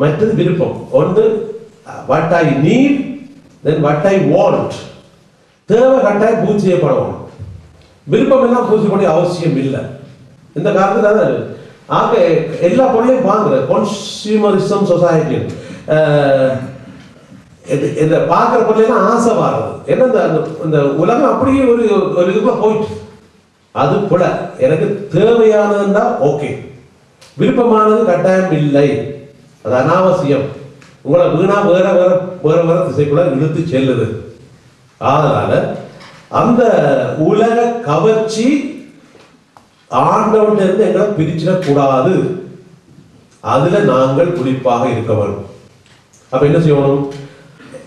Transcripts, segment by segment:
மற்றது விருப்பம். ஒன்று what I need then what I want தேவை கட்டாயம் பூஜை செய்யப்படணும். விருப்பம் எல்லாம் பூஜை பண்ண அவசியம் இல்லை. இந்த காலத்துல ஆக எல்லா பொருளையும் வாங்குற கன்சியூமரிசம் சொசைட்டி இந்த பார்க்குற பொருளெல்லாம் ஆசை வர்றது ஏன்னா இந்த அந்த- இந்த உலகம் அப்படியே ஒரு ஒரு இதுக்குள்ள போயிட்டு அது போல எனக்கு தேவையானதுன்னா ஓகே விருப்பமானது கட்டாயம் இல்லை. அது அனாவசியம். உங்களை வீணா வேற வேற வேற வேற திசைக்குள்ள இழுத்து செல்லுது. அதனால அந்த உலக கவர்ச்சி ஆண்டவன் இருந்து எங்களை பிரிச்சிடக்கூடாது. அதுல நாங்கள் குறிப்பாக இருக்க வேண்டும். அப்ப என்ன செய்யணும்?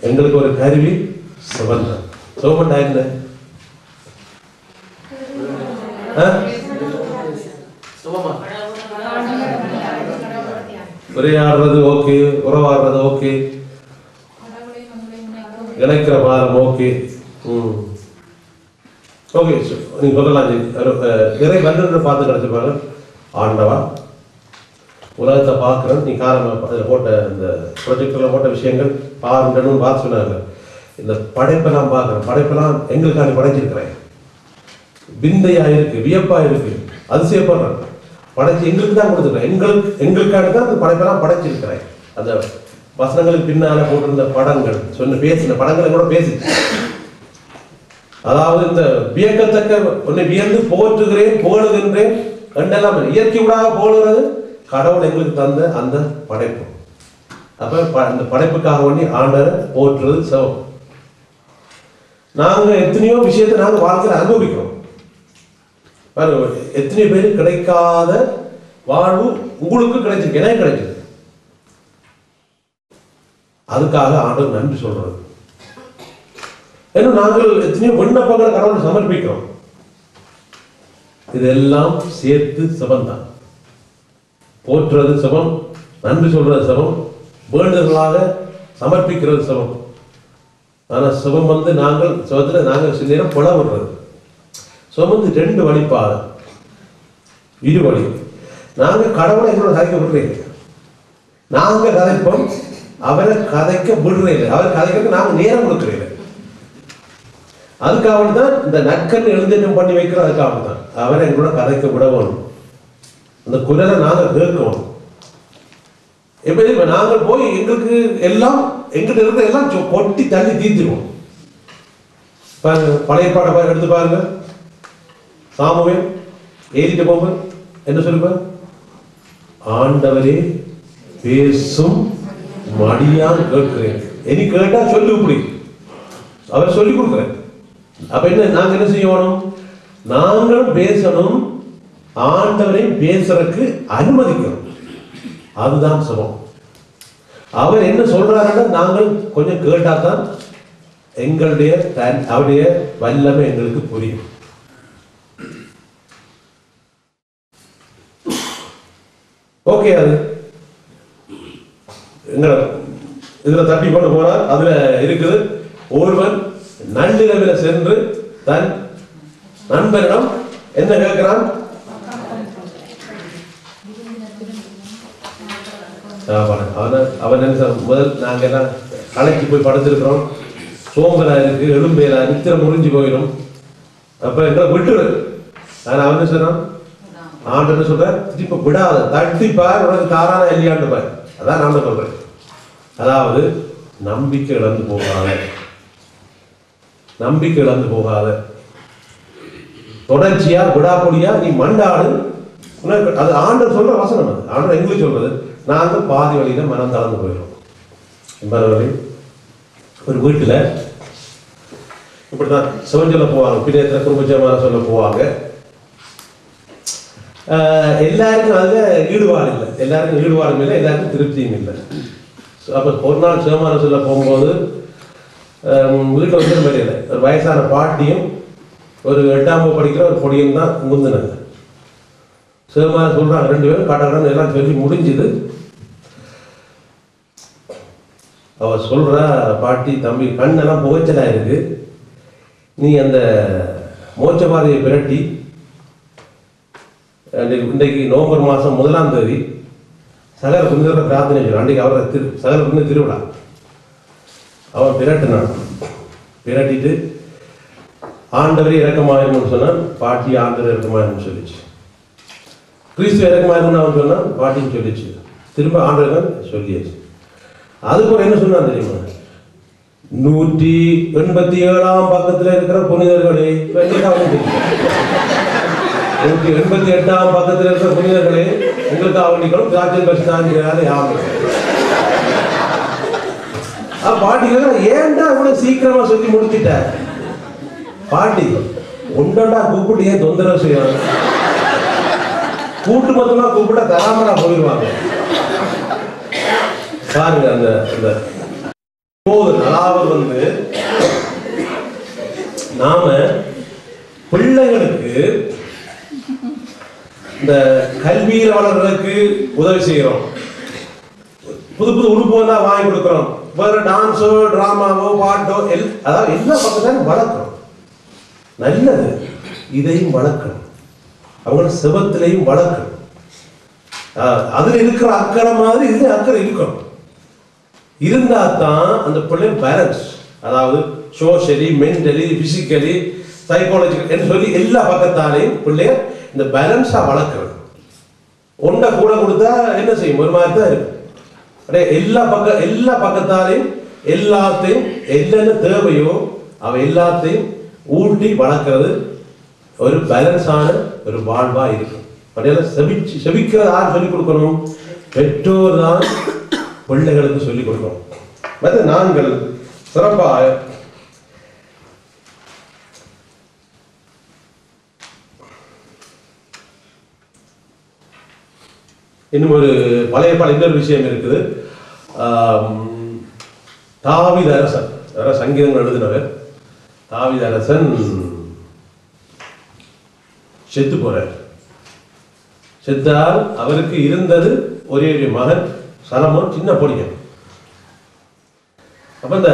எங்களுக்கு ஒரு கருவி சிவந்தன் சிவமண்டா என்ன? உரையாடுறது ஓகே உறவாடுறது ஓகே. இணைக்கிற பாரம் ஓகே. ம். ஓகே நீங்க சொல்லலாம் ஜி. இறை பார்த்து கிடைச்சிருப்பாங்க ஆண்டவா உலகத்தை பார்க்குறேன் நீ காரணம் அதில் போட்ட இந்த ப்ரொஜெக்டில் போட்ட விஷயங்கள் பாருங்கன்னு பார்த்து சொன்னாங்க. இந்த படைப்பெல்லாம் பார்க்குறேன் படைப்பெல்லாம் எங்களுக்காக படைச்சிருக்கிறேன். பிந்தையாக இருக்குது வியப்பாக இருக்கு. அதிசயப்படுறேன். படைச்சு எங்களுக்கு தான் கொடுத்துருக்கேன் எங்களுக்கு எங்களுக்காக தான் அந்த படைப்பெல்லாம் படைச்சிருக்கிறேன் அந்த வசனங்களுக்கு பின்னால போட்டிருந்த படங்கள் சொன்ன பேசின படங்களை கூட பேசி. அதாவது இந்த வியக்கத்தக்க உன்னை வியந்து போற்றுகிறேன் புகழுகின்றேன் கண்டெல்லாம் இயற்கை விடாக போடுகிறது. கடவுள் எங்களுக்கு தந்த அந்த படைப்பு. அப்ப ப- அந்த படைப்புக்காக வேண்டி ஆண்டரை போற்றுறது சவம் நாங்க எத்தனையோ விஷயத்தை நாங்க வாழ்க்கையில அனுபவிக்கிறோம். எத்தனை பேர் கிடைக்காத வாழ்வு உங்களுக்கு கிடைச்சிருக்கு எனக்கு கிடைச்சிருக்கு. அதுக்காக ஆண்டவர் நன்றி சொல்றது ஏன்னா நாங்கள் எத்தனையோ விண்ணப்பங்களை கடவுள் சமர்ப்பிக்கிறோம். இதெல்லாம் சேர்த்து சிவம் தான். போற்றுறது சபம் நன்றி சொல்றது சபம் வேண்டுதலாக சமர்ப்பிக்கிறது சபம். ஆனா சிவம் வந்து நாங்கள் சுபத்தில் நாங்கள் சில நேரம் புலவுறது சுமந்து ரெண்டு வழிப்பாக இரு வழி நாங்கள் கடவுளை எங்களோட கதைக்க விடுறீங்க நாங்கள் கதைப்போம் அவரை கதைக்க விடுறீங்க அவர் கதைக்க நாங்கள் நேரம் கொடுக்குறீங்க அதுக்காக தான் இந்த நக்கன் எழுந்தேற்றம் பண்ணி வைக்கிறோம் அதுக்காக தான் அவரை எங்களோட கதைக்க விடணும் அந்த குரலை நாங்கள் கேட்கணும். எப்படி இப்போ நாங்கள் போய் எங்களுக்கு எல்லாம் எங்கிட்ட இருந்த எல்லாம் கொட்டி தள்ளி தீர்த்துருவோம். பாருங்க பழைய பாடம் எடுத்து பாருங்க. சாமுவே எழுதிட்டு போங்க. என்ன சொல்லுங்க? ஆண்டவரே பேசும் மடியான் கேட்கிறேன். இனி கேட்டா சொல்லு இப்படி. அவர் சொல்லி கொடுக்குறேன் அப்ப என்ன நாங்க என்ன செய்யணும்? நாங்களும் பேசணும். ஆண்டவரையும் பேசுறதுக்கு அனுமதிக்கணும். அதுதான் சமம். அவர் என்ன சொல்றாருன்னா நாங்கள் கொஞ்சம் கேட்டாதான் எங்களுடைய அவருடைய வல்லமை எங்களுக்கு புரியும். ஓகே அது. எங்களை இதுல தட்டி கொண்டு போனால் அதுல இருக்குது ஒருவன் நள்ளிரவில் சென்று தன் நண்பரிடம் என்ன கேட்கிறான்? ஆமாம். அவன் என்ன முதல் நாங்க எல்லாம் கலைக்கு போய் படுத்திருக்கிறோம். சோம்பலா இருக்கு எலும்பேலா நித்திரம் முறிஞ்சு போயிடும். அப்ப எங்களை விட்டுரு ஆனா அவன் சொன்னான்? ஆண்டு என்ன சொல்ற திருப்பி விடாத தட்டி பார் உனக்கு தாரான இல்லையாண்டு பார். அதான் நான் சொல்றேன். அதாவது நம்பிக்கை இழந்து போகாத. நம்பிக்கை இழந்து போகாத. தொடர்ச்சியா விடாப்பொடியா நீ மண்டாடு உனக்கு அது ஆண்டர் சொல்ற வசனம் அது. ஆண்டர் எங்களுக்கு சொல்றது நாங்க பாதி வழியில மனம் தளர்ந்து போயிடும் என்பவர்களே ஒரு வீட்டுல இப்படிதான் சிவன் சொல்ல போவாங்க பிரியத்துல குடும்பஜமான சொல்ல போவாங்க. எல்லாருக்கும் அதில் ஈடுபாடு இல்லை. எல்லாருக்கும் ஈடுபாடும் இல்லை எல்லாருக்கும் திருப்தியும் இல்லை. அப்போ ஒரு நாள் சிவமான சொல்ல போகும்போது வீட்டில் வந்து இல்லை ஒரு வயசான பாட்டியும் ஒரு எட்டாம் படிக்கிற ஒரு பொடியும் தான் முந்தினாங்க சிவமான சொல்கிறாங்க ரெண்டு பேரும் காட்டாங்க எல்லாம் சொல்லி முடிஞ்சுது. அவ சொல்றா பாட்டி தம்பி கண்ணெல்லாம் புகைச்சலாக இருக்குது நீ அந்த மோச்ச பாதையை பிரட்டி இன்றைக்கு நவம்பர் மாதம் முதலாம் தேதி சகல புனிதரை பிரார்த்தனை செய்யணும் அன்றைக்கு அவரை திரு சகல புனித திருவிழா. அவன் பிரட்டினான் பிரட்டிட்டு ஆண்டவரே இறக்கமாயிரும்னு சொன்னான் பாட்டி ஆண்டவர் இறக்கமாயிரும்னு சொல்லிச்சு. கிறிஸ்து இறக்கமாயிரும்னு அவன் சொன்னான் பாட்டின்னு சொல்லிச்சு. திரும்ப ஆண்டவர் சொல்லியாச்சு. அதுக்கப்புறம் என்ன சொன்னான் தெரியுமா? நூற்றி எண்பத்தி ஏழாம் பக்கத்தில் இருக்கிற புனிதர்களே வேண்டியதா தெரியும். நூற்றி எண்பத்தி எட்டாம் பக்கத்தில் இருக்கிற புனிதர்களே உங்களுக்கு அவனிகளும் காய்ச்சல் கஷ்டாங்கிறாரு யாரும் பாட்டி ஏன்டா இவ்வளவு சீக்கிரமா சொல்லி முடிச்சிட்ட? பாட்டி ஒன்றா கூப்பிட்டு ஏன் தொந்தரவு செய்யறாங்க? கூட்டு மொத்தமா கூப்பிட்டா தராமரா போயிடுவாங்க பாருங்க அந்த அந்த போது அதாவது வந்து நாம பிள்ளைகளுக்கு இந்த கல்வியில் வளர்றதுக்கு உதவி செய்கிறோம். புது புது உடுப்பு தான் வாங்கி கொடுக்குறோம். வேற டான்ஸோ டிராமாவோ பாட்டோ எல் அதாவது எல்லா பக்கத்தையும் வளர்க்குறோம். நல்லது. இதையும் வளர்க்கணும். அவங்கள செபத்திலையும் வளர்க்கணும். அதில் அதுல இருக்கிற அக்கறை மாதிரி இதுல அக்கறை இருக்கணும். இருந்தா தான் அந்த பிள்ளை பேலன்ஸ் அதாவது சோஷியலி மென்டலி பிசிக்கலி சைக்காலஜிக்கல் என்று சொல்லி எல்லா பக்கத்தாலையும் பிள்ளைய இந்த பேலன்ஸா வளர்க்கறது ஒன்றை கூட கொடுத்தா என்ன செய்யும்? ஒரு மாதிரி தான் இருக்கும். அப்படியே எல்லா பக்க எல்லா பக்கத்தாலையும் எல்லாத்தையும் என்னென்ன தேவையோ அவ எல்லாத்தையும் ஊட்டி வளர்க்கறது ஒரு பேலன்ஸான ஒரு வாழ்வா இருக்கும். அப்படியெல்லாம் செபிச்சு செபிக்கிறது யார் சொல்லிக் கொடுக்கணும்? பெற்றோர் தான் பிள்ளைகளுக்கு சொல்லிக் கொடுக்கணும். மற்ற நாங்கள் சிறப்பாக இன்னும் ஒரு பழைய பல இன்னொரு விஷயம் இருக்குது. தாவித அரசன். யாராவது சங்கீதங்கள் எழுதினவர். தாவித அரசன் செத்து போறார். செத்தால் அவருக்கு இருந்தது ஒரே ஒரு மகன் சலமோன் சின்ன பொடியன். அப்ப இந்த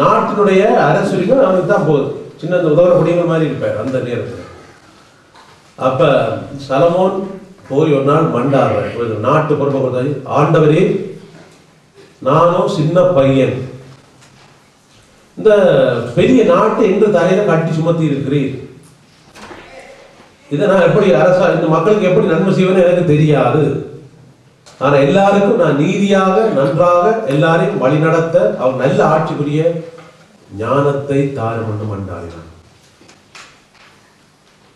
நாட்டினுடைய அரசுரிமை அவனுக்கு தான் போகுது. சின்ன இந்த உதவ பொடியங்கள் மாதிரி இருப்பார் அந்த நேரத்தில். அப்ப சலமோன் போய் ஒரு நாள் மண்டாடுறேன் நாட்டு பொறுப்பை கொடுத்தாரு. ஆண்டவரே நானும் சின்ன பையன். இந்த பெரிய நாட்டை எங்க தலையில கட்டி சுமத்தி இருக்கிறீர் இதை நான் எப்படி அரசா இந்த மக்களுக்கு எப்படி நன்மை செய்வேன்னு எனக்கு தெரியாது. ஆனா எல்லாருக்கும் நான் நீதியாக நன்றாக எல்லாரையும் வழிநடத்த அவர் நல்ல ஆட்சி புரிய ஞானத்தை தாரம் என்று மண்டாடினான்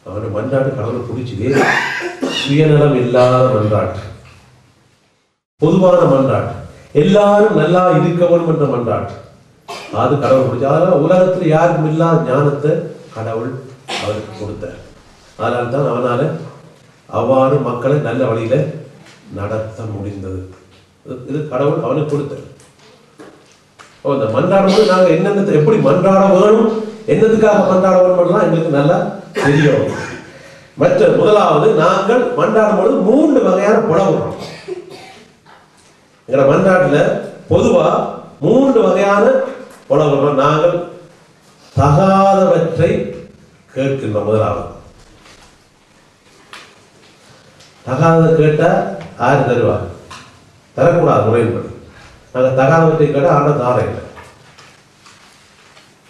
அவனை மன்றாட்டு கடவுளை பிடிச்சது சுயநலம் இல்லாத மன்றாட்டு. பொதுவான மன்றாட்டு. எல்லாரும் நல்லா இருக்க வேண்டும் என்ற மன்றாட்டு. அது கடவுள் பிடிச்ச அதனால உலகத்தில் யாருக்கும் இல்லாத ஞானத்தை கடவுள் அவருக்கு கொடுத்தார். அதனால தான் அவனால அவ்வாறு மக்களை நல்ல வழியில நடத்த முடிந்தது. இது- கடவுள் அவனுக்கு கொடுத்தார். இந்த மன்றாடும் போது நாங்கள் என்னென்ன எப்படி மன்றாட வேணும் என்னதுக்காக மன்றாட வேணும்லாம் எங்களுக்கு நல்லா தெரியும். மற்ற முதலாவது நாங்கள் மன்றாடும் பொழுது மூன்று வகையான புலவுறோம் எங்களோட மன்றாட்டுல பொதுவா மூன்று வகையான புலவுறோம் நாங்கள் தகாதவற்றை கேட்கின்றோம் முதலாவது. தகாததை கேட்டா ஆறு தருவார் தரக்கூடாது முறையின்படி. நாங்கள் தகாதவற்றை கேட்டால் ஆனால் தார இல்லை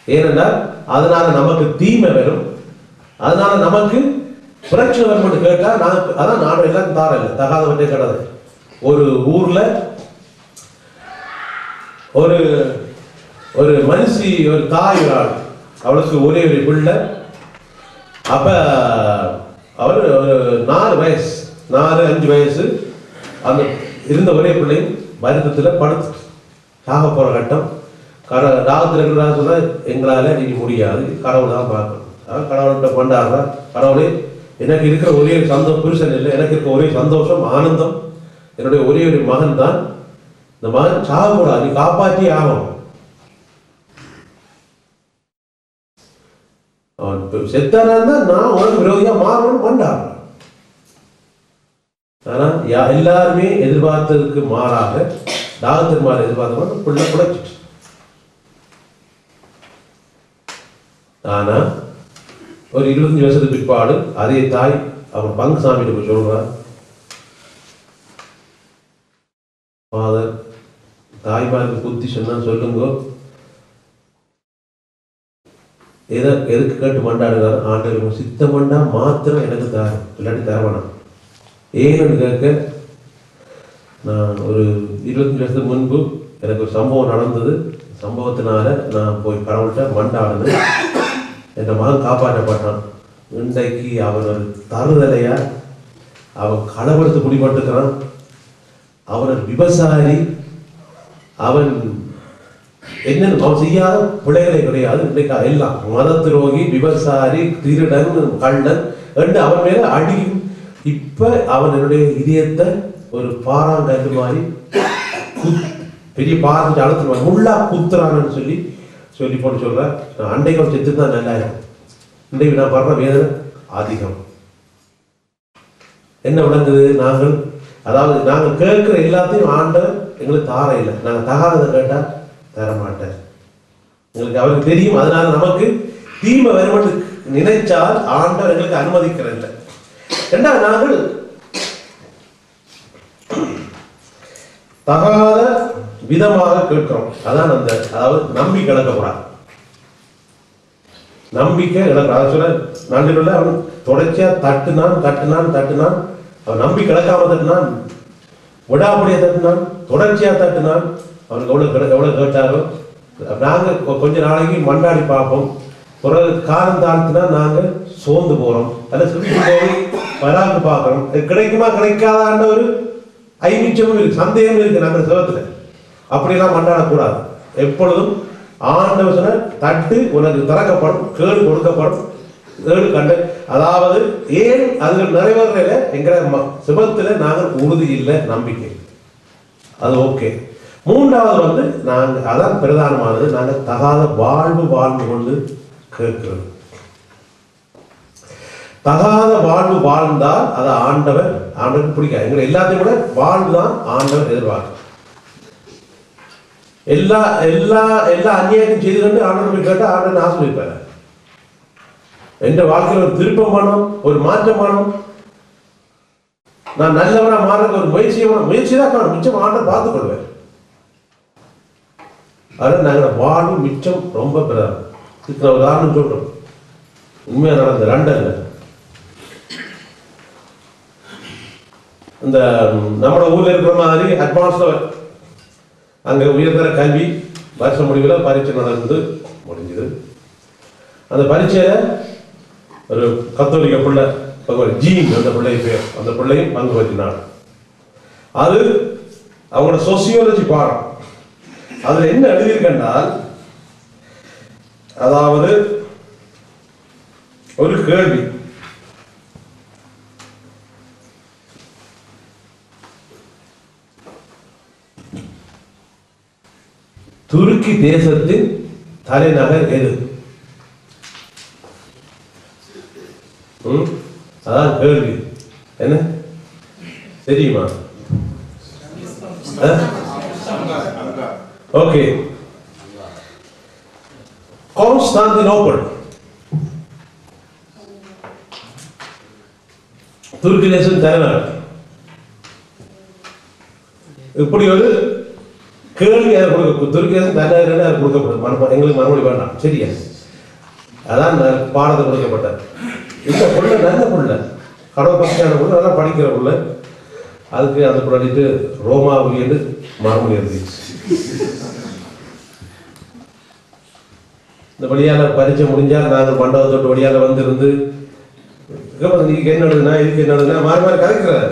ஏனென்றால் அதனால நமக்கு தீமை வரும். அதனால நமக்கு பிரச்சனை வரும்னு கேட்டால் கேட்டா நான் அதான் நான் எல்லாம் தார இல்லை. தகாதவற்றை கிடையாது ஒரு ஊர்ல ஒரு ஒரு மனுஷி ஒரு தாய் ஒரு ஆள். அவளுக்கு ஒரே ஒரு பிள்ளை. அப்ப அவர் ஒரு நாலு வயசு நாலு அஞ்சு வயசு. அந்த இருந்த ஒரே பிள்ளையும் வருத்தத்தில் படுத்து சாக போகிற கட்டம். கட ராகத்தில் இருக்கிறதா சொன்னால் எங்களால் இன்னைக்கு முடியாது. கடவுள் தான் பார்க்கணும். அதான் கடவுள்கிட்ட கொண்டாடுற கடவுளே எனக்கு இருக்கிற ஒரே ஒரு சந்தோஷம் புருஷன் இல்லை எனக்கு இருக்க ஒரே சந்தோஷம் ஆனந்தம். என்னுடைய ஒரே ஒரு மகன் தான். இந்த மகன் சாகக்கூடாது நீ காப்பாற்றி ஆகும் அவன் இப்ப செத்தானா நான் உனக்கு விரோதியா மாறணும்னு கொண்டாடுறேன். ஆனா எல்லாருமே எதிர்பார்த்ததுக்கு மாறாக டாக்டர்மார் எதிர்பார்த்த பிள்ளை பிழைச்சிட்டு ஆனா ஒரு இருபத்தஞ்சு வருஷத்துக்கு பிற்பாடு அதே தாய் அவன் பங்கு சாமிகிட்ட போய் சொல்கிறார் ஃபாதர் தாய்மாருக்கு புத்தி சொன்னால் சொல்லுங்க. எதை எதுக்கு கேட்டு மண்டாடுகிறார்? ஆண்டு சித்த மண்டா மாத்திரம் எனக்கு தாரும் இல்லாட்டி தரவேணாம் ஏன்னு கேட்க நான் ஒரு இருபத்தஞ்சு வருஷத்துக்கு முன்பு எனக்கு ஒரு சம்பவம் நடந்தது. சம்பவத்தினால நான் போய் கடவுள்கிட்ட மண்டாடுனேன். என் மகன் காப்பாற்றப்பட்டான். இன்றைக்கு அவன் ஒரு தருதலையா? அவன் களவெடுத்து குடிபட்டுக்கிறான். அவன் ஒரு விவசாயி அவன் என்னன்னு அவன் செய்யாத பிள்ளைகளே கிடையாது. இன்றைக்கு எல்லாம் மத துரோகி விவசாயி திருடன் கள்ளன் என்று அவன் மேல அடி இப்ப அவன் என்னுடைய இதயத்தை ஒரு பாறாங்கல்லு மாதிரி பெரிய பாறை அழுத்துருவான். முள்ளா குத்துறான்னு சொல்லி சொல்லி போட்டு சொல்றேன். நான் அன்றைக்கு செத்து தான் நல்லா இருக்கும். இன்றைக்கு நான் படுற வேதனை அதிகம். என்ன விளங்குது? நாங்கள் அதாவது நாங்கள் கேட்கிற எல்லாத்தையும் ஆண்டவர் எங்களுக்கு தார இல்லை. நாங்கள் தகாததை கேட்டால் தர மாட்டார். எங்களுக்கு அவருக்கு தெரியும். அதனால நமக்கு தீமை வருமென்று நினைச்சால் ஆண்டவர் எங்களுக்கு அனுமதிக்கிறதில்ல ரெண்டாவது நாங்கள் தகாத விதமாக கேட்கிறோம். அதான் அந்த அதாவது நம்பி இழக்கக்கூடாது நம்பிக்கை இழக்க அதை சொல்ல நன்றிகள் அவன் தொடர்ச்சியா தட்டுனான் தட்டுனான் தட்டுனான். அவன் நம்பி கிடக்காம தட்டுனான். விடாமுடிய தட்டுனான். தொடர்ச்சியா தட்டுனான். அவனுக்கு எவ்வளவு கிட- எவ்வளவு கேட்டாரோ. நாங்க கொஞ்ச நாளைக்கு மண்டாடி பார்ப்போம். பிறகு காலம் தாழ்த்தினா நாங்க சோர்ந்து போறோம். அல்ல சுற்றி போய் வராக்கு பார்க்கறோம். கிடைக்குமா கிடைக்காதான்ற ஒரு ஐமிச்சமும் இருக்கு. சந்தேகமும் இருக்கு. நாங்க சிவத்துல. அப்படிலாம் மண்டாடக்கூடாது எப்பொழுதும் ஆண்டவர் சொன்ன தட்டு உனக்கு திறக்கப்படும் கேடு கொடுக்கப்படும். கேடு கண்டு அதாவது ஏன் அது நிறைவேறல எங்கிற சிபத்தில் நாங்கள் உறுதி இல்லை நம்பிக்கை அது ஓகே. மூன்றாவது வந்து நாங்கள் அதான் பிரதானமானது நாங்கள் தகாத வாழ்வு வாழ்ந்து கொண்டு கேட்கிறது. தகாத வாழ்வு வாழ்ந்தால் அதை ஆண்டவர் ஆண்டவருக்கு பிடிக்காது. எங்களை எல்லாத்தையும் கூட வாழ்வு தான் ஆண்டவர் எதிர்பார்க்கும் எல்லா எல்லா எல்லா அநியாயத்தையும் செய்து ஆண்டவர் போய் கேட்டால் ஆண்டவர் ஆசிரியப்பார் எந்த வாழ்க்கையில் ஒரு திருப்பம் ஒரு மாற்றமானம் நான் நல்லவனா மாறதுக்கு ஒரு முயற்சி முயற்சி தான் காணும் மிச்சம் ஆண்டவர் பார்த்துக் கொள்வேன் அதனால நாங்கள் வாழும் மிச்சம் ரொம்ப பிரதானம். இதுக்கு நான் உதாரணம் சொல்றோம். உண்மையாக நடந்த லண்டன்ல இந்த நம்மளோட நம்ம ஊர்ல இருக்கிற மாதிரி அட்வான்ஸ்ல அங்கே உயர்தர கல்வி வருஷ முடிவில் பரீட்சை நடந்து முடிஞ்சது. அந்த பரீட்சையில் ஒரு கத்தோலிக்க பிள்ளை பங்கு ஜீன் அந்த பிள்ளை பேர் அந்த பிள்ளையும் பங்கு பற்றினார் அது அவங்களோட சோசியோலஜி பாடம். அதில் என்ன எழுதியிருக்கென்றால் அதாவது ஒரு கேள்வி. துருக்கி தேசத்தின் தலைநகர் எது? அதான் கேள்வி. என்ன? தெரியுமா? ஓகே. கான்ஸ்டாந்தினோபிள் துருக்கி தேசம் தலைநகர். இப்படி ஒரு கேள்வி அதை கொடுக்க துருக்கி தேசம் கொடுக்கப்படும் மன எங்களுக்கு மறுமொழி வேண்டாம். சரியா? அதான் நான் பாடத்தை கொடுக்கப்பட்டார் இந்த புள்ள நல்ல புள்ள. கடவுள் பக்தியான நல்லா படிக்கிற புள்ள. அதுக்கு அந்த பிள்ளைட்டு ரோமா என்று மறுமொழி இருந்துச்சு இந்த வழியால் பரீட்சை முடிஞ்சால் நாங்கள் மண்டபத்தோட்டு வழியால வந்திருந்து இதுக்கு என்ன நடுதுன்னா இதுக்கு என்ன எழுதுனா மாறி மாறி கதைக்கிறாரு.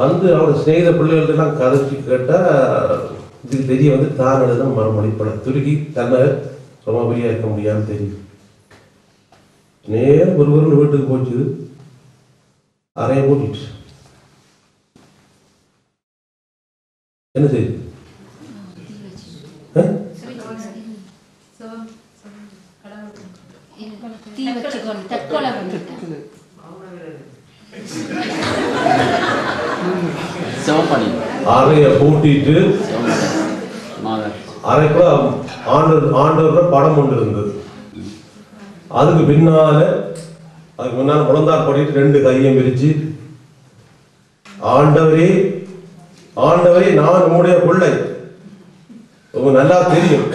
வந்து அவரோட சிநேகித பிள்ளைகள்ட்டெல்லாம் கதைச்சு கேட்டால் இதுக்கு தெரிய வந்து தான் எழுதுனா மறுமொழி பட துருக்கி தன்னை ரோமாபுரியா இருக்க முடியாதுன்னு தெரியும். நேரம் ஒருவரும் வீட்டுக்கு போச்சு அறைய போட்டுச்சு என்ன செய்யுது? தீ அறைய பூட்டிட்டு அறைக்குள்ள ஆண்டவர் ஆண்டவரோட படம் ஒன்று இருந்தது. அதுக்கு பின்னால அதுக்கு முன்னால் முழந்தார் படிட்டு ரெண்டு கையும் பிரிச்சு ஆண்டவரே ஆண்டவரே நான் உங்களுடைய பிள்ளை. உங்களுக்கு நல்லா தெரியும்.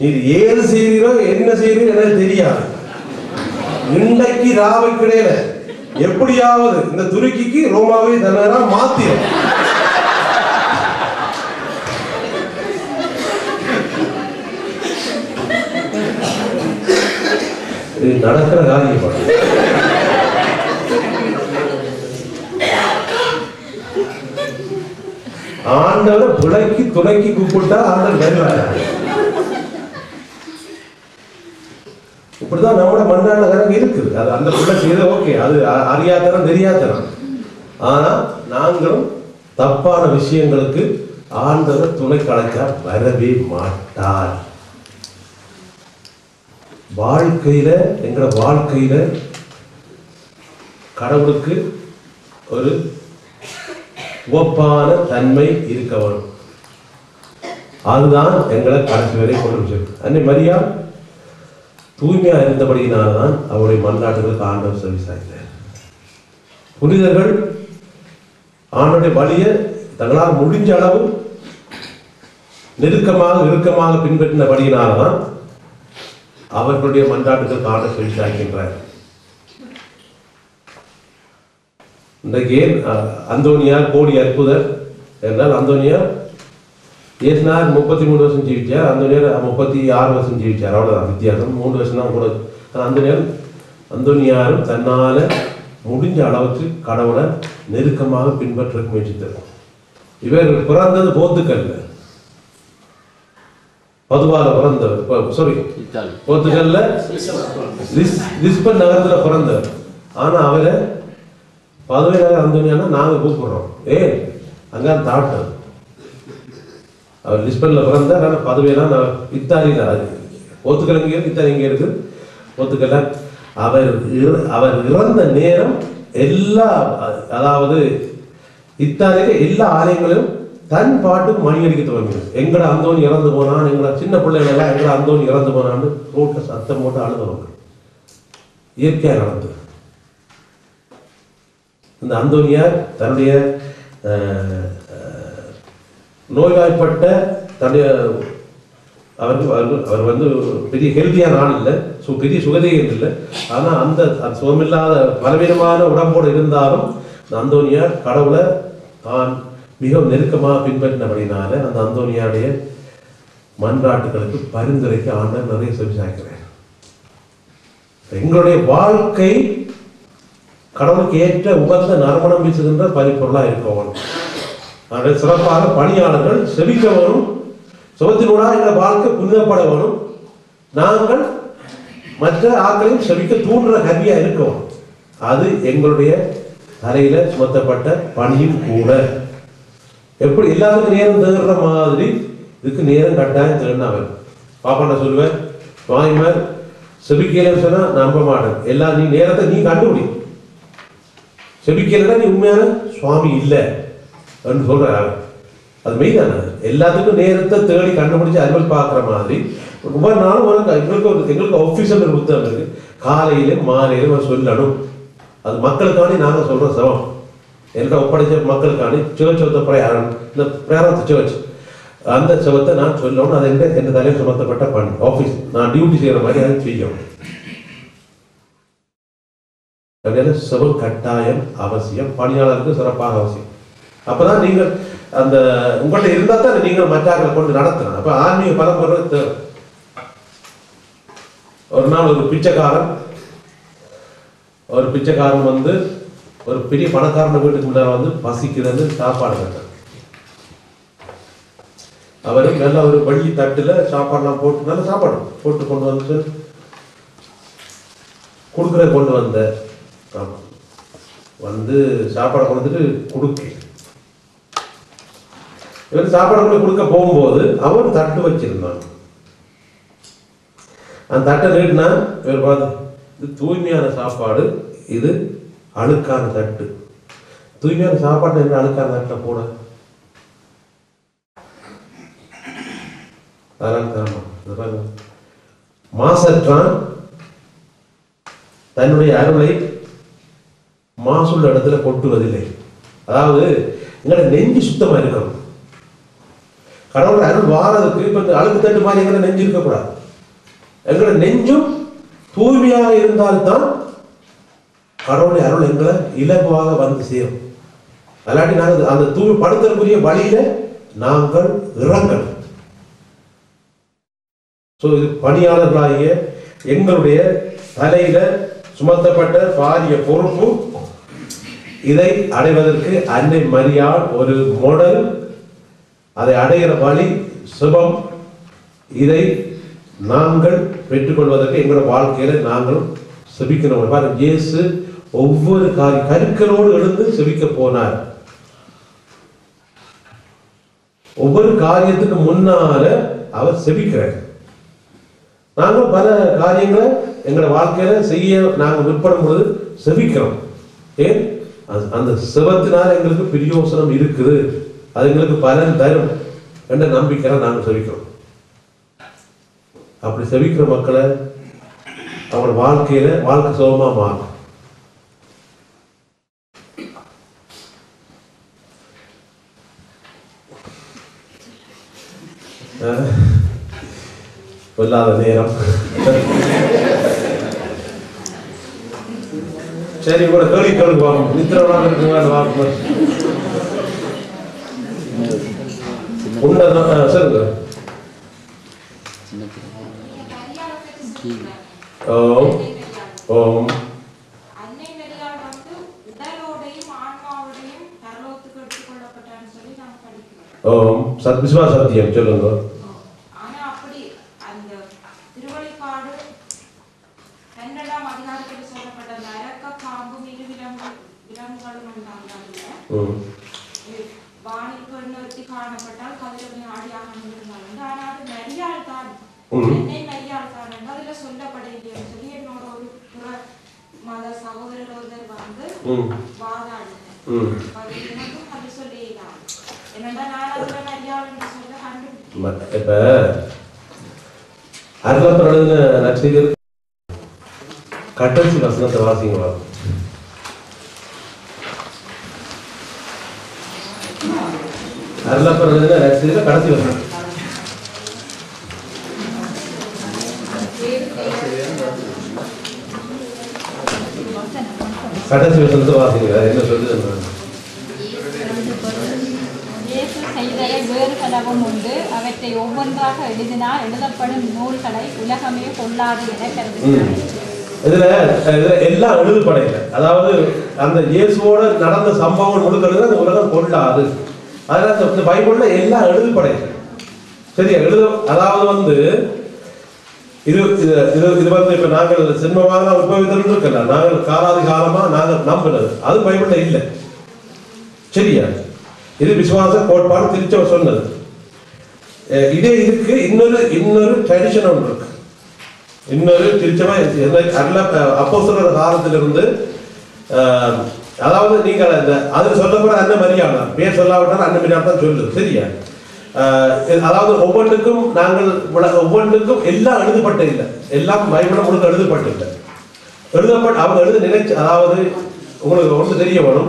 நீர் ஏது செய்கிறீரோ என்ன செய்கிறீரோ எனக்கு தெரியாது. இன்றைக்கு ராவை கிடையாது எப்படியாவது இந்த துருக்கிக்கு ரோமாவை தலைவரா மாத்திரும். இது நடக்கிற காரியம் பாருங்க. ஆண்டவர் துளைக்கு கூப்பிட்டா ஆண்டவர் வருவார் இப்படிதான் நம்மளோட மண்ணாண்ட கணக்கு இருக்குது. அது அந்த பிள்ளை செய்த ஓகே. அது அறியாதனம் அறியாத்தனம் தெரியாதனம். ஆனா நாங்களும் தப்பான விஷயங்களுக்கு ஆண்டவர் துணை கலைக்க வரவே மாட்டார். வாழ்க்கையில எங்களோட வாழ்க்கையில கடவுளுக்கு ஒரு உவப்பான தன்மை இருக்க வேணும் அதுதான் எங்களை கடைசி வரை கொண்டு வச்சிருக்கு. அன்னை மரியா தூய்மையா இருந்தபடியினால்தான் அவருடைய மன்னாட்டுகளுக்கு ஆண்டவர் சர்வீஸ் சாய்ந்தார். புனிதர்கள் ஆண்டோடைய வழியை தங்களால் முடிஞ்ச அளவு நெருக்கமாக இறுக்கமாக பின்பற்றினபடியினால்தான் அவர்களுடைய மன்றாட்டுக்கு ஆண்டவர் செவி சாய்க்கின்றார் இன்றைக்கு ஏன் அந்தோனியார் கோடி அற்புதர் என்றால் அந்தோனியார் ஏசுனார் முப்பத்தி மூணு வருஷம் ஜீவிச்சார் அந்தோனியார் முப்பத்தி ஆறு வருஷம் ஜீவிச்சார். அவ்வளோதான் வித்தியாசம். மூணு வருஷம் தான் கூட. ஆனால் அந்தோனியார் அந்தோனியாரும் தன்னால் முடிஞ்ச அளவுக்கு கடவுளை நெருக்கமாக பின்பற்ற முயற்சித்தார். இவர் பிறந்தது போத்துக்கல்ல. பதுவால பிறந்தவர். சாரி போர்த்துகல்ல லிஸ் லிஸ்பன் நகரத்துல பிறந்தவர். ஆனா அவரை பதவி நகர் அந்தோனியானா நாங்க கூப்பிடுறோம். ஏன் அங்க தாட்டு அவர் லிஸ்பன்ல பிறந்தார் ஆனா பதவியெல்லாம் நான் இத்தாலியில அது போர்த்துகல் இங்கே இத்தாலி இங்கே இருக்கு. போர்த்துகல்ல அவர் அவர் இறந்த நேரம் எல்லா அதாவது இத்தாலியில எல்லா ஆலயங்களும் தன் பாட்டுக்கு மணி அடிக்க துவங்கினது எங்கட அந்தோனி இறந்து போனான் எங்கட சின்ன பிள்ளைகளெல்லாம் எங்கட அந்தோனி இறந்து போனான்னு ரோட்ல சத்தம் போட்டு அழுதவங்க இயற்கையாக நடந்தது இந்த அந்தோனியார் தன்னுடைய நோய்வாய்ப்பட்ட தன்னுடைய அவர் அவர் அவர் வந்து பெரிய ஹெல்த்தியான ஆள் இல்லை. சு பெரிய சுகதேகம் இல்லை. ஆனால் அந்த சுகமில்லாத பலவீனமான உடம்போடு இருந்தாலும் அந்தோனியார் கடவுளை தான் மிகவும் நெருக்கமாக பின்பற்றினபடினால அந்த அந்தோனியாவுடைய மன்றாட்டுகளுக்கு பரிந்துரைக்கு ஆண்டர் நிறைய சொல்லி சாய்க்கிறார் எங்களுடைய வாழ்க்கை கடவுளுக்கு ஏற்ற உகந்த நறுமணம் வீசுகின்ற பரிப்பொருளாக இருக்கணும் அதனுடைய சிறப்பாக பணியாளர்கள் செவிக்க வரும் சுகத்தினூடாக எங்கள் வாழ்க்கை புனிதப்பட வரும் நாங்கள் மற்ற ஆட்களையும் செவிக்க தூண்டுற கவியாக இருக்கோம் அது எங்களுடைய தலையில சுமத்தப்பட்ட பணியும் கூட. எப்படி எல்லாத்துக்கும் நேரம் தேடுற மாதிரி இதுக்கு நேரம் கட்டாயம் தேடினவன் பாப்பா நான் சொல்லுவேன் வாய்மர் செபிக்கலைன்னு சொன்னா நம்ப மாட்டேன். எல்லாம் நீ நேரத்தை நீ கண்டுபிடி. செபிக்கலைன்னா நீ உண்மையான சுவாமி இல்லை அப்படின்னு சொல்றாரு அது மெய்தானே எல்லாத்துக்கும் நேரத்தை தேடி கண்டுபிடிச்சு அலுவல் பார்க்குற மாதிரி. ஒவ்வொரு நாளும் ஒரு எங்களுக்கு ஒரு எங்களுக்கு ஆஃபீஸில் ஒரு புத்தகம் இருக்கு. காலையிலும் மாலையிலும் சொல்லணும். அது மக்களுக்காண்டி நாங்கள் சொல்கிற சவம். என்கிட்ட ஒப்படைச்ச மக்களுக்கான சேர்ச் ஆஃப் த பிரயாரம் இந்த பிரேரத்தை சிவச்சு அந்த செவத்தை நான் சொல்லணும் அது எந்த எந்த தலையில் சுமத்தப்பட்ட பணி ஆஃபீஸ் நான் டியூட்டி செய்கிற மாதிரி அதை செய்யணும். அதனால கட்டாயம் அவசியம் பணியாளருக்கு சிறப்பாக அவசியம். அப்பதான் நீங்கள் அந்த உங்கள்ட்ட இருந்தா தான் நீங்கள் மற்றாக்களை கொண்டு நடத்தணும். அப்ப ஆன்மீக பரம்பரை தேவை. ஒரு நாள் ஒரு பிச்சைக்காரன் ஒரு பிச்சைக்காரன் வந்து ஒரு பெரிய பணக்காரன் வீட்டுக்கு வந்து பசிக்கிறது சாப்பாடு கேட்டார் அவரு நல்ல ஒரு வழி தட்டுல சாப்பாடுலாம் போட்டு நல்ல சாப்பாடு போட்டு கொண்டு வந்து கொடுக்குற கொண்டு வந்த வந்து சாப்பாடை கொண்டு வந்துட்டு கொடுக்க. இவர் சாப்பாடு கொண்டு கொடுக்க போகும்போது அவன் தட்டு வச்சிருந்தான். அந்த தட்டை நீட்டினா இவர் பார்த்து இது தூய்மையான சாப்பாடு இது அழுக்கான தட்டு. தூய்மையான சாப்பாடு என்ன அழுக்கான தட்டில் போட? அதெல்லாம் தரமா மாசற்றான் தன்னுடைய அருளை மாசுள்ள இடத்துல கொட்டுவதில்லை. அதாவது எங்களோட நெஞ்சு சுத்தமா இருக்கணும். கடவுள் அருள் வாரதுக்கு இப்ப அழுக்கு தட்டு மாதிரி எங்களை நெஞ்சு இருக்கக்கூடாது. எங்களோட நெஞ்சும் தூய்மையாக இருந்தால்தான் கடவுளுடைய அருள் எங்களை இலகுவாக வந்து சேரும். அல்லாட்டி நாங்கள் அந்த தூய்மைப்படுத்தலுக்குரிய வழியில நாங்கள் இறங்கணும். ஸோ இது பணியாளர்களாகிய எங்களுடைய தலையில சுமத்தப்பட்ட பாரிய பொறுப்பு. இதை அடைவதற்கு அன்னை மரியாள் ஒரு மாடல். அதை அடைகிற வழி சுபம். இதை நாங்கள் பெற்றுக்கொள்வதற்கு எங்களோட வாழ்க்கையில நாங்கள் செபிக்கிறோம் இயேசு ஒவ்வொரு காரி கருக்களோடு எழுந்து செவிக்க போனார். ஒவ்வொரு காரியத்துக்கு முன்னால அவர் செபிக்கிறார். நாங்கள் பல காரியங்களை எங்களோட வாழ்க்கையில செய்ய நாங்கள் விற்படும் பொழுது செபிக்கிறோம். ஏன்? அந்த சிவத்தினால எங்களுக்கு பிரியோசனம் இருக்குது. அது எங்களுக்கு பலன் தரும் என்ற நம்பிக்கையில நாங்கள் செவிக்கிறோம் அப்படி செவிக்கிற மக்களை அவங்க வாழ்க்கையில வாழ்க்கை சுகமா மாறும் அஹ், பொல்லாத நேரம் சரி கூட கேள்வி கேள்வி வாங்க நித்திரவனாக இருக்குங்க வாங்க உன்னதம் ஆ, சொல்லுங்க சின்ன பிள்ளை ஓம் ஓம் அன்னை மரியாள் வந்து உடலோடையும் ஆன்மாவோடையும் பரலோகத்துக்கு எடுத்துக்கொள்ளப்பட்டான்னு சொல்லி நாம படிக்கிறோம் ஓம் சத் விஸ்வா சத்தியம் சொல்லுங்க ஆனா அப்படி அந்த திருவழிப்பாடு பன்னெண்டாம் அதிகாரத்தில் சொல்லப்பட்ட அந்த அரக்க பாம்பும் இரு விலங்கு விலங்குகளும் உண்டாங்க ம் வானில் பெண்ணொருத்தி காணப்பட்டால் கதிரவனை ஆடியாக இருந்தாங்க ஆனா அது மரியாள் தான் ம். என்னை மரியாள் தான் என்று அதுல சொல்லப்படவில்லைன்னு சொல்லி என்னோட ஒரு புற மத சகோதரர் ஒருத்தர் வந்து ம் வாதாடினார் ம் அது எனக்கும் அது சொல்லிடலாம் என்னடா நான் அதுல மரியாள் என்று சொல்ல கண்டுபிடிச்சேன் ம- இப்ப நச்சிகர் கட்டச்சி வசனத்தை வாசிங்களா வாங்க அருளப்பர் எழுதின கடைசி வசனம் கடைசி வசனத்தை வாசிங்களா என்ன சொல்லுது இயேசு செய்தலை வேறு கலவும் உண்டு அவற்றை ஒவ்வொன்றாக எழுதினால் எழுதப்படும் நூல்களை உலகமே கொள்ளாது என ம். இதுல இதுல எல்லாம் எழுதப்படையில அதாவது அந்த இயேசுவோட நடந்த சம்பவம் முழுக்கிறது அந்த உலகம் கொண்டாது அதனால இந்த- பைபிள்ல எல்லாம் எழுதப்படையில சரியா? எழுத அதாவது வந்து இது இது இது வந்து இப்ப நாங்கள் சின்மமாக உற்பவித்தல் இருக்கல நாங்கள் காலாதி காலமா நாங்கள் நம்பினது அது பைபிள்ல இல்லை. சரியா? இது விசுவாச கோட்பாடு திருச்சவர் சொன்னது. இதே இதுக்கு இன்னொரு இன்னொரு ட்ரெடிஷன் ஒன்று இருக்கு. இன்னொரு திருச்சமா அருள அப்போ சொல்ற காலத்திலிருந்து அதாவது நீங்கள் அந்த அது சொல்ல போற அன்ன மரியாதை பேர் சொல்லாவிட்டால் அன்ன மரியாதை தான் சொல்லு சரியா? இது- அதாவது ஒவ்வொன்றுக்கும் நாங்கள் ஒவ்வொன்றுக்கும் எல்லாம் எழுதப்பட்ட இல்லை. எல்லாம் பைபிள முழுக்க எழுதப்பட்டு இல்லை. எழுதப்பட்ட அவங்க எழுத நினைச்சு அதாவது உங்களுக்கு ஒன்று தெரிய வரும்.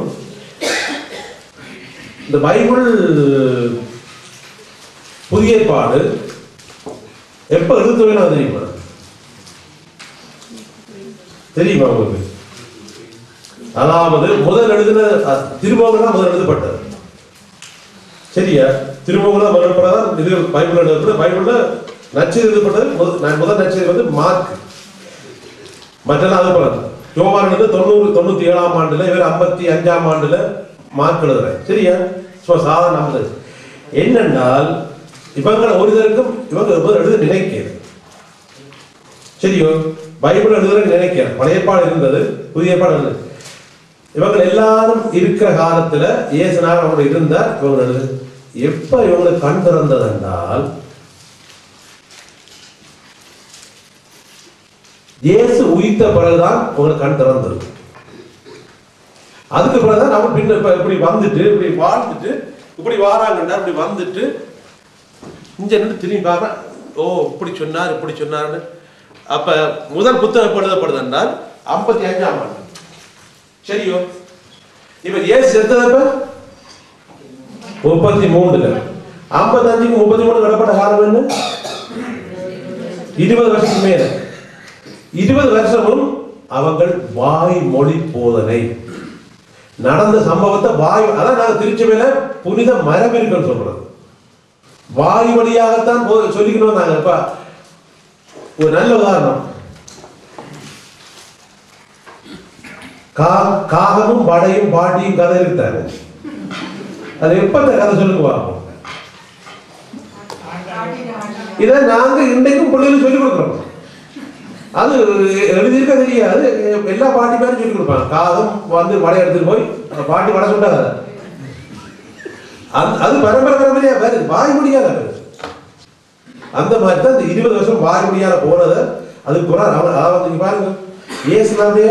இந்த பைபிள் புதிய பாடு எப்ப எழுத தெரியுமா தெரியுமா உங்களுக்கு? அதாவது முதல் எழுதின அஹ், தான் முதல் எழுதப்பட்டது. சரியா? திருமுகம் தான் முதல் இது பைபிள் எழுதப்பட்டது பைபிள்ல நச்சு எழுதப்பட்டது முதல் முதல் நச்சு வந்து மார்க். மற்றெல்லாம் அது போல யோவான் வந்து தொண்ணூறு தொண்ணூத்தி ஏழாம் ஆண்டுல இவர் ஐம்பத்தி அஞ்சாம் ஆண்டுல மார்க் எழுதுறேன் சரியா? சும்மா சாதாரண ஆண்டு என்னென்னால் இவங்களை ஒருத்தருக்கும் இவங்க எழுத நினைக்கிறது சரியோ? பைபிள் எழுதுற நினைக்கிறேன் பழைய பாடம் இருந்தது புதிய பாடம் இருந்தது. இவங்க எல்லாரும் இருக்கிற காலத்துல இயேசுனார் அவங்க இருந்தார் இவங்க எழுது. எப்ப இவங்களுக்கு கண் திறந்தது என்றால் இயேசு உயிர்த்த பிறகுதான் உங்களுக்கு கண் திறந்திருக்கும். அதுக்கு பிறகுதான் நம்ம பின்ன இப்ப இப்படி வந்துட்டு இப்படி வாழ்ந்துட்டு இப்படி வாராங்கண்டா இப்படி வந்துட்டு இங்க நின்று திரும்பி பார்க்க ஓ இப்படி சொன்னார் இப்படி சொன்னார்னு. அப்ப முதல் புத்தகம் எப்ப எழுதப்படுது என்றால் ஐம்பத்தி அஞ்சாம் ஆண்டு. சரியோ? இவர் ஏசு செத்ததப்ப முப்பத்தி மூணுல ஐம்பத்தஞ்சுக்கு முப்பத்தி மூணு விடப்பட்ட காலம் என்ன? இருபது வருஷத்துக்கு மேல. இருபது வருஷமும் அவங்கள் வாய் மொழி போதனை. நடந்த சம்பவத்தை வாயு அதான் நாங்கள் திருச்சபையில புனித மரம் இருக்குன்னு சொல்றது. வாயு வழியாகத்தான் சொல்லிக்கணும் வந்தாங்க இப்ப ஒரு நல்ல உதாரணம். காகமும் படையும் பாட்டியும் கதை இருக்காரு அது எப்ப அந்த கதை சொல்லுங்க பார்ப்போம் இதை நாங்க இன்றைக்கும் பிள்ளைகளுக்கு சொல்லிக் கொடுக்குறோம். அது எழுதியிருக்க தெரியாது. எல்லா பாட்டி பேரும் சொல்லி கொடுப்பாங்க. காதும் வந்து வடை எடுத்துட்டு போய் பாட்டி வடை சுட்டாங்க அது அது பரம்பரை பரம்பரையா வேறு. வாய் முடியாத அந்த மாதிரி தான் இந்த இருபது வருஷம் வாய் முடியாத போனதை. அது குரான். அவர் அதாவது நீங்க பாருங்க. இயேசுனாவே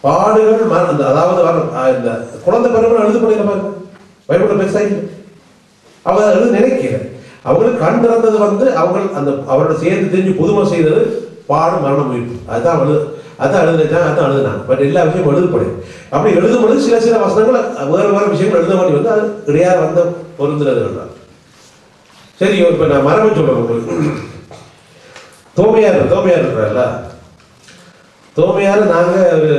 பாடுகள் மரணம் அதாவது வர- இந்த குழந்தை பருவம் எழுது பண்ணிட பாருங்க. பைபிள்ல பெருசாகி அவங்க எழுது நினைக்கிறேன் அவங்களுக்கு கண் திறந்தது வந்து அவங்க அந்த அவரோட சேர்ந்து தெரிஞ்சு புதுமை செய்தது பாடு மரணம் உயிர்ப்பு அதுதான் வலு அதான் எழுதுனாங்க அதான் எழுதுனாங்க. பட் எல்லா விஷயமும் எழுதப்படும் அப்படி எழுதும் பொழுது சில சில வசனங்கள் வேறு வேறு விஷயங்கள் எழுத வேண்டி வந்து அது இடையார் வந்த பொருந்துறதுகள் தான். சரி இப்போ நான் மரபு சொல்கிறேன் உங்களுக்கு. தோமையார் தோமையார் இருக்கிறார்ல. தோமையார் நாங்கள் ஒரு